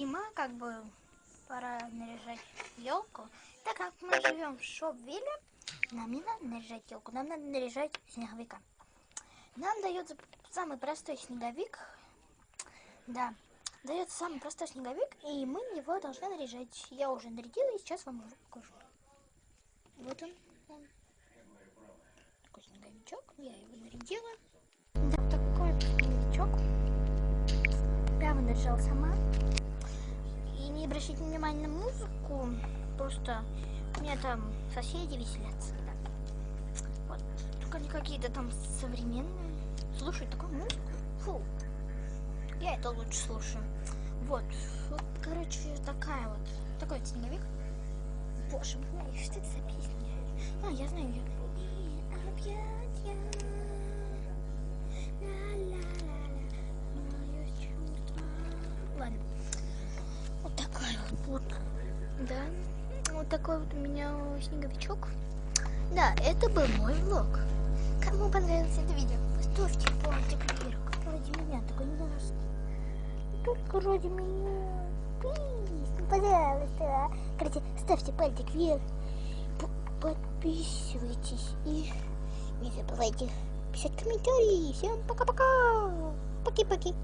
зима, как бы пора наряжать елку. Так как мы живем в Шопвилле, нам не надо наряжать елку, нам надо наряжать снеговика. Нам дается самый простой снеговик. Да, дается самый простой снеговик, и мы его должны наряжать. Я уже нарядила, и сейчас вам уже покажу. Вот он. Такой снеговичок, я его нарядила. Да, такой снеговичок. Я его наряжала сама. Обращайте внимания на музыку, просто у меня там соседи веселятся. Вот. Только не какие-то там современные. Слушай такую музыку. Фу. Я это лучше слушаю. Вот. Вот, короче, такая вот. Такой снеговик. Боже мой, что это за песня? А, я знаю ее. Вот. Да. Вот такой вот у меня снеговичок. Да, это был мой влог. Кому понравилось это видео, поставьте пальчик вверх. Ради меня, только не нас. Только ради меня. Ну, пожалуйста. Короче, ставьте пальчик вверх. Подписывайтесь и не забывайте писать комментарии. Всем пока-пока. Поки-поки.